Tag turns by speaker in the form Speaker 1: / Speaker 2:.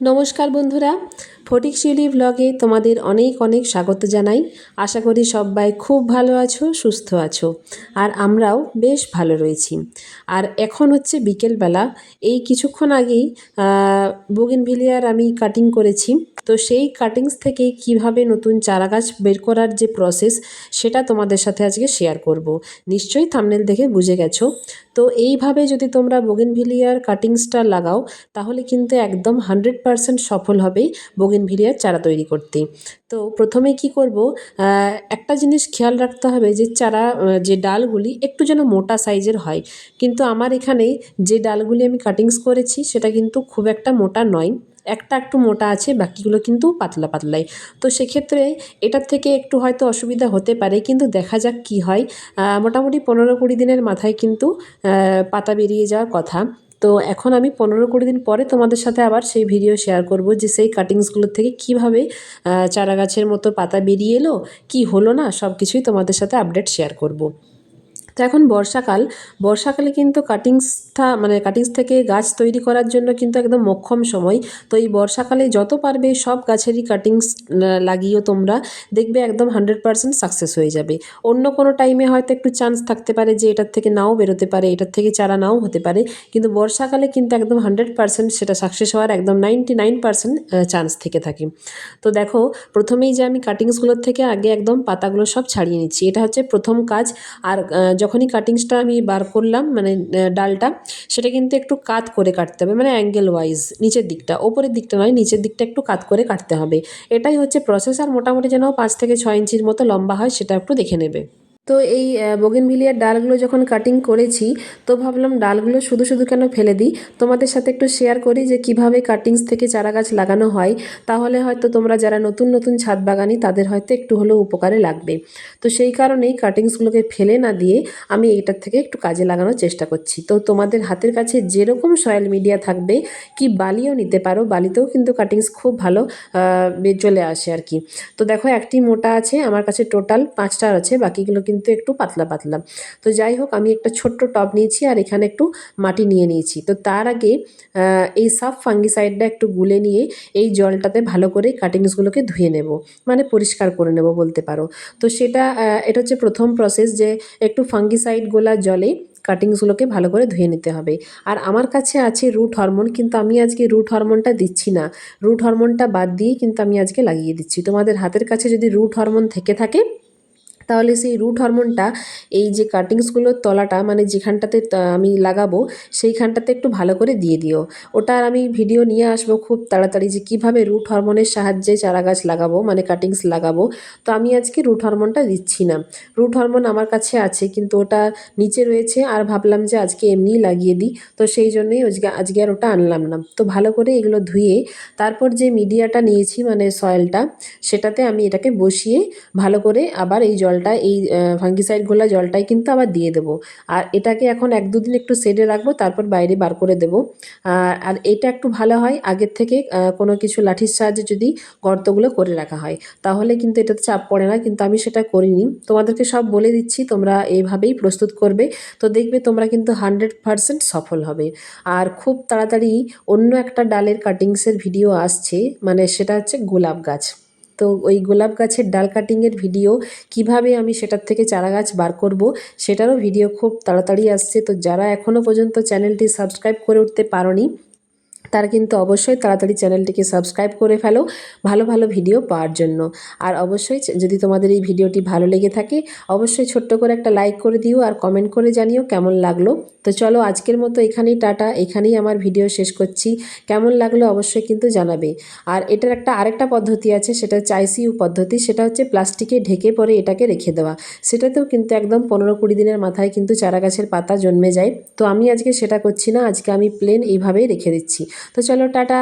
Speaker 1: নমস্কার বন্ধুরা, ফটিক শিউলি ভ্লগে তোমাদের অনেক অনেক স্বাগত জানাই। আশা করি সবাই খুব ভালো আছো, সুস্থ আছো, আর আমরাও বেশ ভালো রয়েছি। আর এখন হচ্ছে বিকেলবেলা, এই কিছুক্ষণ আগেই বোগেনভিলিয়ার আমি কাটিং করেছি। তো সেই কাটিংস থেকে কীভাবে নতুন চারা গাছ বের করার যে প্রসেস সেটা তোমাদের সাথে আজকে শেয়ার করব। নিশ্চয়ই থামনেল দেখে বুঝে গেছো। তো এইভাবে যদি তোমরা বোগেনভিলিয়ার কাটিংসটা লাগাও, তাহলে কিন্তু একদম হান্ড্রেড পারসেন্ট সফল হবে বোগেনভিলিয়ার চারা তৈরি করতে। তো প্রথমে কি করব? একটা জিনিস খেয়াল রাখতে হবে যে চারা যে ডালগুলি একটু যেন মোটা সাইজের হয়। কিন্তু আমার এখানে যে ডালগুলি আমি কাটিংস করেছি, সেটা কিন্তু খুব একটা মোটা নয়। একটা একটু মোটা আছে, বাকিগুলো কিন্তু পাতলা পাতলাই। তো সেক্ষেত্রে এটার থেকে একটু হয়তো অসুবিধা হতে পারে, কিন্তু দেখা যাক কি হয়। মোটামুটি পনেরো কুড়ি দিনের মাথায় কিন্তু পাতা বেরিয়ে যাওয়ার কথা। তো এখন আমি পনেরো কুড়ি দিন পরে তোমাদের সাথে আবার সেই ভিডিও শেয়ার করব যে সেই কাটিংসগুলোর থেকে কীভাবে চারা গাছের মতো পাতা বেরিয়ে এলো, কি হলো না সব কিছুই তোমাদের সাথে আপডেট শেয়ার করব। তো এখন বর্ষাকাল। বর্ষাকালে কিন্তু কাটিংসটা মানে কাটিংস থেকে গাছ তৈরি করার জন্য কিন্তু একদম মক্ষম সময়। তো এই বর্ষাকালে যত পারবে সব গাছেরই কাটিংস লাগিয়েও তোমরা। দেখবে একদম হান্ড্রেড পারসেন্ট সাকসেস হয়ে যাবে। অন্য কোনো টাইমে হয়তো একটু চান্স থাকতে পারে যে এটার থেকে নাও বেরোতে পারে, এটার থেকে চারা নাও হতে পারে। কিন্তু বর্ষাকালে কিন্তু একদম হান্ড্রেড পারসেন্ট সেটা সাকসেস হওয়ার একদম নাইনটি নাইন পারসেন্ট চান্স থেকে থাকে। তো দেখো, প্রথমেই যে আমি কাটিংসগুলোর থেকে আগে একদম পাতাগুলো সব ছাড়িয়ে নিচ্ছি। এটা হচ্ছে প্রথম কাজ। আর যখনই কাটিংসটা আমি বার করলাম মানে ডালটা, সেটা কিন্তু একটু কাত করে কাটতে হবে মানে অ্যাঙ্গেল ওয়াইজ নিচের দিকটা, ওপরের দিকটা নয়, নিচের দিকটা একটু কাত করে কাটতে হবে। এটাই হচ্ছে প্রসেস আর মোটামুটি যেন পাঁচ থেকে ছয় ইঞ্চির মতো লম্বা হয়, সেটা একটু দেখে নেবে। তো এই বোগেনভিলিয়ার ডালগুলো যখন কাটিং করেছি, তো ভাবলাম ডালগুলো শুধু শুধু কেন ফেলে দিই? তোমাদের সাথে একটু শেয়ার করি যে কীভাবে কাটিংস থেকে চারা গাছ লাগানো হয়। তাহলে হয়তো তোমরা যারা নতুন নতুন ছাদ বাগানি, তাদের হয়তো একটু হলেও উপকারে লাগবে। তো সেই কারণেই কাটিংসগুলোকে ফেলে না দিয়ে আমি এটার থেকে একটু কাজে লাগানোর চেষ্টা করছি। তো তোমাদের হাতের কাছে যেরকম সয়েল মিডিয়া থাকবে, কি বালিও নিতে পারো, বালিতেও কিন্তু কাটিংস খুব ভালো চলে আসে আর কি। তো দেখো একটি মোটা আছে, আমার কাছে টোটাল পাঁচটা আছে, বাকিগুলো কিন্তু কিন্তু একটু পাতলা পাতলা। তো যাই হোক, আমি একটা ছোট্ট টব নিয়েছি আর এখানে একটু মাটি নিয়ে নিয়েছি। তো তার আগে এই সাফ ফাঙ্গিসাইডটা একটু গুলে নিয়ে এই জলটাতে ভালো করে কাটিংসগুলোকে ধুয়ে নেব। মানে পরিষ্কার করে নেব বলতে পারো। তো সেটা এটা হচ্ছে প্রথম প্রসেস যে একটু ফাঙ্গিসাইড গোলা জলে কাটিংসগুলোকে ভালো করে ধুয়ে নিতে হবে। আর আমার কাছে আছে রুট হরমোন, কিন্তু আমি আজকে রুট হরমোনটা দিচ্ছি না। রুট হরমোনটা বাদ দিয়েই কিন্তু আমি আজকে লাগিয়ে দিচ্ছি। তোমাদের হাতের কাছে যদি রুট হরমোন থেকে থাকে তাহলে সেই রুট হরমোনটা এই যে কাটিংসগুলোর তলাটা মানে যেখানটাতে আমি লাগাবো, সেইখানটাতে একটু ভালো করে দিয়ে দিও। ওটা আর আমি ভিডিও নিয়ে আসব খুব তাড়াতাড়ি যে কীভাবে রুট হরমোনের সাহায্যে চারা গাছ লাগাবো মানে কাটিংস লাগাবো। তো আমি আজকে রুট হরমোনটা দিচ্ছি না। রুট হরমোন আমার কাছে আছে, কিন্তু ওটা নিচে রয়েছে, আর ভাবলাম যে আজকে এমনিই লাগিয়ে দিই। তো সেই জন্যই আজকে আজকে আর ওটা আনলাম না। তো ভালো করে এগুলো ধুয়ে, তারপর যে মিডিয়াটা নিয়েছি মানে সয়েলটা সেটাতে আমি এটাকে বসিয়ে ভালো করে আবার এই জল জলটা, এই ফাঙ্গিসাইড গোলা জলটাই কিন্তু আবার দিয়ে দেবো। আর এটাকে এখন এক দুদিন একটু সেডে রাখব, তারপর বাইরে বার করে দেবো। আর এটা একটু ভালো হয়, আগের থেকে কোনো কিছু লাঠির সাহায্যে যদি গর্তগুলো করে রাখা হয়। তাহলে কিন্তু এটাতে চাপ পড়ে না, কিন্তু আমি সেটা করিনি। তোমাদেরকে সব বলে দিচ্ছি, তোমরা এইভাবেই প্রস্তুত করবে। তো দেখবে তোমরা কিন্তু হান্ড্রেড পারসেন্ট সফল হবে। আর খুব তাড়াতাড়ি অন্য একটা ডালের কাটিংসের ভিডিও আসছে মানে সেটা হচ্ছে গোলাপ গাছ। তো ওই গোলাপ গাছের ডাল কাটিংয়ের ভিডিও কীভাবে আমি সেটার থেকে চারা গাছ বার করব, সেটারও ভিডিও খুব তাড়াতাড়ি আসছে। তো যারা এখনও পর্যন্ত চ্যানেলটি সাবস্ক্রাইব করে উঠতে পারোনি তারা কিন্তু অবশ্যই তাড়াতাড়ি চ্যানেলটিকে সাবস্ক্রাইব করে ফেলো ভালো ভালো ভিডিও পাওয়ার জন্য। আর অবশ্যই যদি তোমাদের এই ভিডিওটি ভালো লেগে থাকে, অবশ্যই ছোট্ট করে একটা লাইক করে দিও আর কমেন্ট করে জানিও কেমন লাগল। তো চলো আজকের মতো এখানেই টাটা, এখানেই আমার ভিডিও শেষ করছি। কেমন লাগল অবশ্যই কিন্তু জানাবে। আর এটার একটা আরেকটা পদ্ধতি আছে, সেটা হচ্ছে আইসিইউ পদ্ধতি, সেটা হচ্ছে প্লাস্টিকে ঢেকে পরে এটাকে রেখে দেওয়া। সেটাতেও কিন্তু একদম পনেরো কুড়ি দিনের মাথায় কিন্তু চারা গাছের পাতা জন্মে যায়। তো আমি আজকে সেটা করছি না, আজকে আমি প্লেন এইভাবেই রেখে দিচ্ছি। তো চলো টাটা।